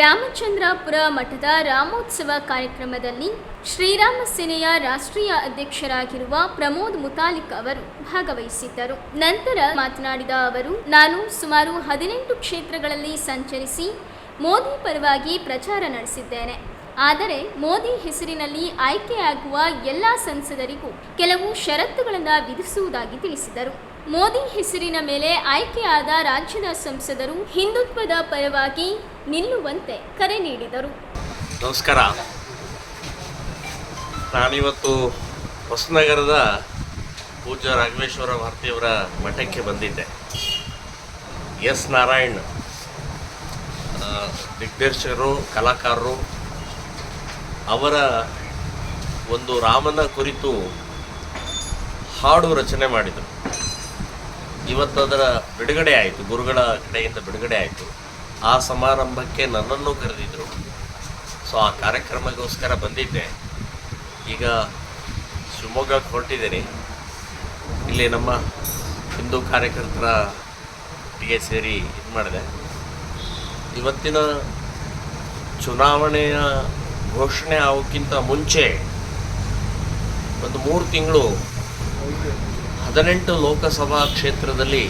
ರಾಮಚಂದ್ರಾಪುರ ಮಠದ ರಾಮೋತ್ಸವ ಕಾರ್ಯಕ್ರಮದಲ್ಲಿ ಶ್ರೀರಾಮ ಸೇನೆಯ ರಾಷ್ಟ್ರೀಯ ಅಧ್ಯಕ್ಷರಾಗಿರುವ ಪ್ರಮೋದ್ ಮುತಾಲಿಕ್ ಅವರು ಭಾಗವಹಿಸಿದ್ದರು. ನಂತರ ಮಾತನಾಡಿದ ಅವರು, ನಾನು ಸುಮಾರು ಹದಿನೆಂಟು ಕ್ಷೇತ್ರಗಳಲ್ಲಿ ಸಂಚರಿಸಿ ಮೋದಿ ಪರವಾಗಿ ಪ್ರಚಾರ ನಡೆಸಿದ್ದೇನೆ. ಆದರೆ ಮೋದಿ ಹೆಸರಿನಲ್ಲಿ ಆಯ್ಕೆಯಾಗುವ ಎಲ್ಲ ಸಂಸದರಿಗೂ ಕೆಲವು ಷರತ್ತುಗಳನ್ನು ವಿಧಿಸುವುದಾಗಿ ತಿಳಿಸಿದರು. ಮೋದಿ ಹೆಸರಿನ ಮೇಲೆ ಆಯ್ಕೆಯಾದ ರಾಜ್ಯದ ಸಂಸದರು ಹಿಂದುತ್ವದ ಪರವಾಗಿ ನಿಲ್ಲುವಂತೆ ಕರೆ ನೀಡಿದರು. ನಮಸ್ಕಾರ. ನಾನಿವತ್ತು ಹೊಸನಗರದ ಪೂಜ್ಯ ರಾಘವೇಶ್ವರ ಭಾರತಿಯವರ ಮಠಕ್ಕೆ ಬಂದಿದ್ದೆ. ಎಸ್ ನಾರಾಯಣ್ ದಿಗ್ದರ್ಶಕರು, ಕಲಾಕಾರರು, ಅವರ ಒಂದು ರಾಮನ ಕುರಿತು ಹಾಡು ರಚನೆ ಮಾಡಿದರು. ಇವತ್ತು ಅದರ ಬಿಡುಗಡೆ ಆಯಿತು, ಗುರುಗಳ ಕಡೆಯಿಂದ ಬಿಡುಗಡೆ ಆಯಿತು. ಆ ಸಮಾರಂಭಕ್ಕೆ ನನ್ನನ್ನು ಕರೆದಿದ್ದರು ಸೊ ಆ ಕಾರ್ಯಕ್ರಮಕ್ಕೋಸ್ಕರ ಬಂದಿದ್ದೆ. ಈಗ ಶಿವಮೊಗ್ಗಕ್ಕೆ ಹೊರಟಿದ್ದೀನಿ. ಇಲ್ಲಿ ನಮ್ಮ ಹಿಂದೂ ಕಾರ್ಯಕರ್ತರ ಒಟ್ಟಿಗೆ ಸೇರಿ ಇದು ಮಾಡಿದೆ. ಇವತ್ತಿನ ಚುನಾವಣೆಯ ಘೋಷಣೆ ಆಗೋಕ್ಕಿಂತ ಮುಂಚೆ ಒಂದು ಮೂರು ತಿಂಗಳು ಹದಿನೆಂಟು ಲೋಕಸಭಾ ಕ್ಷೇತ್ರದಲ್ಲಿ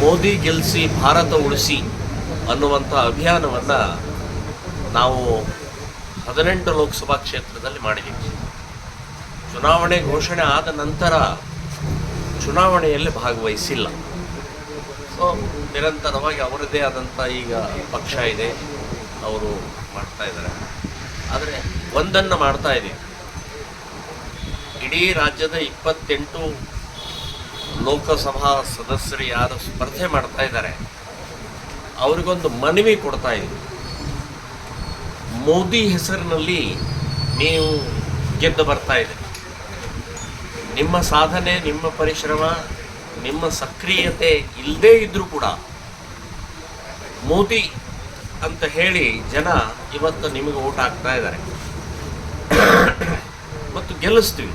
ಮೋದಿ ಗೆಲ್ಲಿಸಿ ಭಾರತ ಉಳಿಸಿ ಅನ್ನುವಂಥ ಅಭಿಯಾನವನ್ನು ನಾವು ಹದಿನೆಂಟು ಲೋಕಸಭಾ ಕ್ಷೇತ್ರದಲ್ಲಿ ಮಾಡಿದ್ದೀವಿ. ಚುನಾವಣೆ ಘೋಷಣೆ ಆದ ನಂತರ ಚುನಾವಣೆಯಲ್ಲಿ ಭಾಗವಹಿಸಿಲ್ಲ. ಸೊ ನಿರಂತರವಾಗಿ ಅವರದೇ ಆದಂಥ ಈಗ ಪಕ್ಷ ಇದೆ. ಅವರು ಮಾಡ್ತಾ ಇದ್ದಾರೆ. ಆದರೆ ಒಂದನ್ನು ಮಾಡ್ತಾ ಇದ್ದೀವಿ. ಇಡೀ ರಾಜ್ಯದ ಇಪ್ಪತ್ತೆಂಟು ಲೋಕಸಭಾ ಸದಸ್ಯರು ಯಾರು ಸ್ಪರ್ಧೆ ಮಾಡ್ತಾ ಇದ್ದಾರೆ, ಅವರಿಗೊಂದು ಮನವಿ ಕೊಡ್ತಾ ಇದ್ರು. ಮೋದಿ ಹೆಸರಿನಲ್ಲಿ ನೀವು ಗೆದ್ದು ಬರ್ತಾ ಇದೆ ನಿಮ್ಮ ಸಾಧನೆ, ನಿಮ್ಮ ಪರಿಶ್ರಮ, ನಿಮ್ಮ ಸಕ್ರಿಯತೆ ಇಲ್ಲದೇ ಇದ್ದರೂ ಕೂಡ ಮೋದಿ ಅಂತ ಹೇಳಿ ಜನ ಇವತ್ತು ನಿಮಗೆ ಊಟ ಹಾಕ್ತಾ ಇದ್ದಾರೆ. ಮತ್ತು ಗೆಲ್ಲಿಸ್ತೀವಿ.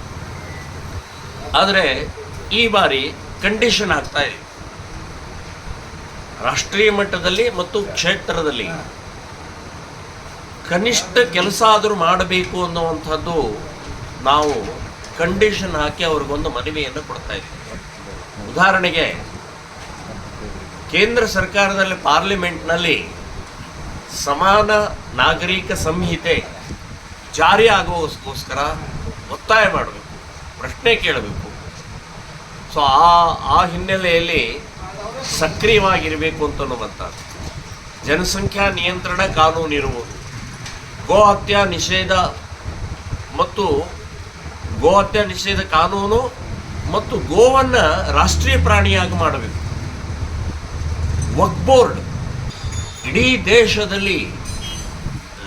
ಆದರೆ ಈ ಬಾರಿ ಕಂಡೀಷನ್ ಆಗ್ತಾ ಇದೆ. ರಾಷ್ಟ್ರೀಯ ಮಟ್ಟದಲ್ಲಿ ಮತ್ತು ಕ್ಷೇತ್ರದಲ್ಲಿ ಕನಿಷ್ಠ ಕೆಲಸ ಆದರೂ ಮಾಡಬೇಕು ಅನ್ನುವಂಥದ್ದು ನಾವು ಕಂಡೀಷನ್ ಹಾಕಿ ಅವ್ರಿಗೊಂದು ಮನವಿಯನ್ನು ಕೊಡ್ತಾ ಇದ್ದೀವಿ. ಉದಾಹರಣೆಗೆ ಕೇಂದ್ರ ಸರ್ಕಾರದಲ್ಲಿ ಪಾರ್ಲಿಮೆಂಟ್ನಲ್ಲಿ ಸಮಾನ ನಾಗರಿಕ ಸಂಹಿತೆ ಜಾರಿ ಒತ್ತಾಯ ಮಾಡಬೇಕು ಪ್ರಶ್ನೆ ಕೇಳಬೇಕು. ಸೊ ಆ ಆ ಹಿನ್ನೆಲೆಯಲ್ಲಿ ಸಕ್ರಿಯವಾಗಿರಬೇಕು ಅಂತನ್ನುವಂಥದ್ದು ಜನಸಂಖ್ಯಾ ನಿಯಂತ್ರಣ ಕಾನೂನು ಇರುವುದು ಗೋ ಹತ್ಯಾ ನಿಷೇಧ ಮತ್ತು ಗೋ ಹತ್ಯಾ ನಿಷೇಧ ಕಾನೂನು ಮತ್ತು ಗೋವನ್ನು ರಾಷ್ಟ್ರೀಯ ಪ್ರಾಣಿಯಾಗಿ ಮಾಡಬೇಕು. ವಕ್ ಬೋರ್ಡ್ ಇಡೀ ದೇಶದಲ್ಲಿ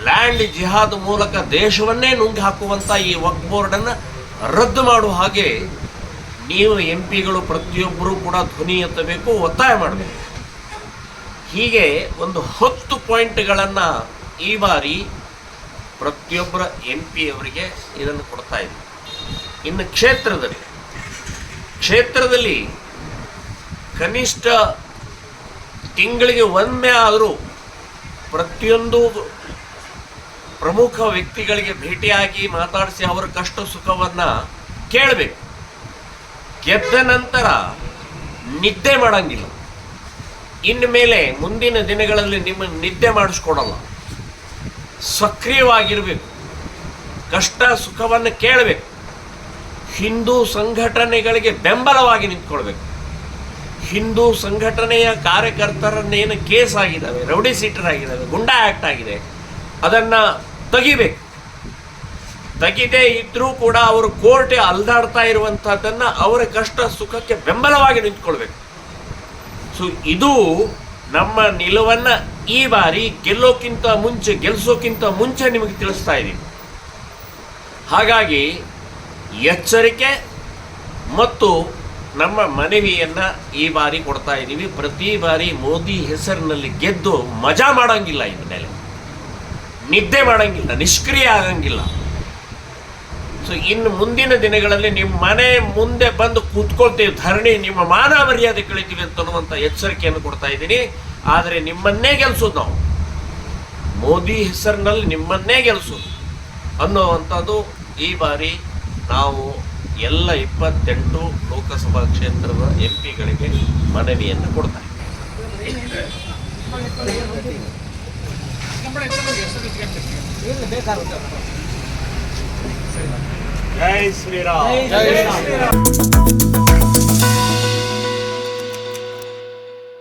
ಲ್ಯಾಂಡ್ ಜಿಹಾದ್ ಮೂಲಕ ದೇಶವನ್ನೇ ನುಂಗಿ ಹಾಕುವಂಥ ಈ ವಕ್ ಬೋರ್ಡನ್ನು ರದ್ದು ಮಾಡುವ ಹಾಗೆ ನೀವು ಎಂ ಪಿಗಳು ಪ್ರತಿಯೊಬ್ಬರೂ ಕೂಡ ಧ್ವನಿ ಎತ್ತಬೇಕು, ಒತ್ತಾಯ ಮಾಡಬೇಕು. ಹೀಗೆ ಒಂದು ಹತ್ತು ಪಾಯಿಂಟ್ಗಳನ್ನು ಈ ಬಾರಿ ಪ್ರತಿಯೊಬ್ಬರ ಎಂ ಪಿ ಅವರಿಗೆ ಇದನ್ನು ಕೊಡ್ತಾ ಇದ್ದೀವಿ ಇನ್ನು ಕ್ಷೇತ್ರದಲ್ಲಿ ಕ್ಷೇತ್ರದಲ್ಲಿ ಕನಿಷ್ಠ ತಿಂಗಳಿಗೆ ಒಮ್ಮೆ ಆದರೂ ಪ್ರತಿಯೊಂದು ಪ್ರಮುಖ ವ್ಯಕ್ತಿಗಳಿಗೆ ಭೇಟಿಯಾಗಿ ಮಾತಾಡಿಸಿ ಅವರ ಕಷ್ಟ ಸುಖವನ್ನು ಕೇಳಬೇಕು. ಗೆದ್ದ ನಂತರ ನಿದ್ದೆ ಮಾಡಂಗಿಲ್ಲ. ಇನ್ನು ಮೇಲೆ ಮುಂದಿನ ದಿನಗಳಲ್ಲಿ ನಿಮ್ಮ ನಿದ್ದೆ ಮಾಡಿಸ್ಕೊಡಲ್ಲ. ಸಕ್ರಿಯವಾಗಿರಬೇಕು. ಕಷ್ಟ ಸುಖವನ್ನು ಕೇಳಬೇಕು. ಹಿಂದೂ ಸಂಘಟನೆಗಳಿಗೆ ಬೆಂಬಲವಾಗಿ ನಿಂತ್ಕೊಳ್ಬೇಕು. ಹಿಂದೂ ಸಂಘಟನೆಯ ಕಾರ್ಯಕರ್ತರನ್ನೇನು ಕೇಸ್ ಆಗಿದ್ದಾವೆ, ರೌಡಿ ಸೀಟರ್ ಆಗಿದ್ದಾವೆ, ಗುಂಡಾ ಆ್ಯಕ್ಟ್ ಆಗಿದೆ, ಅದನ್ನು ತೆಗಿಬೇಕು. ತೆಗಿದೇ ಇದ್ರೂ ಕೂಡ ಅವರು ಕೋರ್ಟೆ ಅಲ್ದಾಡ್ತಾ ಇರುವಂಥದ್ದನ್ನು ಅವರ ಕಷ್ಟ ಸುಖಕ್ಕೆ ಬೆಂಬಲವಾಗಿ ನಿಂತ್ಕೊಳ್ಬೇಕು. ಸೊ ಇದು ನಮ್ಮ ನಿಲುವನ್ನು ಈ ಬಾರಿ ಗೆಲ್ಲೋಕ್ಕಿಂತ ಮುಂಚೆ ಗೆಲ್ಲಿಸೋಕ್ಕಿಂತ ಮುಂಚೆ ನಿಮಗೆ ತಿಳಿಸ್ತಾ ಇದ್ದೀವಿ ಹಾಗಾಗಿ ಎಚ್ಚರಿಕೆ ಮತ್ತು ನಮ್ಮ ಮನವಿಯನ್ನು ಈ ಬಾರಿ ಕೊಡ್ತಾ ಇದ್ದೀವಿ. ಪ್ರತಿ ಬಾರಿ ಮೋದಿ ಹೆಸರಿನಲ್ಲಿ ಗೆದ್ದು ಮಜಾ ಮಾಡೋಂಗಿಲ್ಲ ಇದ್ರ ಮೇಲೆ ನಿದ್ದೆ ಮಾಡಂಗಿಲ್ಲ, ನಿಷ್ಕ್ರಿಯ ಆಗಂಗಿಲ್ಲ. ಸೊ ಇನ್ನು ಮುಂದಿನ ದಿನಗಳಲ್ಲಿ ನಿಮ್ಮ ಮನೆ ಮುಂದೆ ಬಂದು ಕೂತ್ಕೊಳ್ತೀವಿ, ಧರಣಿ, ನಿಮ್ಮ ಮಾನ ಮರ್ಯಾದೆ ಕಳಿತೀವಿ ಅಂತ ಅನ್ನುವಂಥ ಎಚ್ಚರಿಕೆಯನ್ನು ಕೊಡ್ತಾ ಇದ್ದೀನಿ. ಆದರೆ ನಿಮ್ಮನ್ನೇ ಗೆಲ್ಸೋದು ನಾವು. ಮೋದಿ ಹೆಸರಿನಲ್ಲಿ ನಿಮ್ಮನ್ನೇ ಗೆಲ್ಸೋದು ಅನ್ನುವಂಥದ್ದು ಈ ಬಾರಿ ನಾವು ಎಲ್ಲ ಇಪ್ಪತ್ತೆಂಟು ಲೋಕಸಭಾ ಕ್ಷೇತ್ರದ ಎಂ ಪಿಗಳಿಗೆ ಮನವಿಯನ್ನು ಕೊಡ್ತಾ ಇದ್ದೀವಿ. ಜೈ ಶ್ರೀರಾಮ್. ಜೈ ಶ್ರೀರಾಮ್.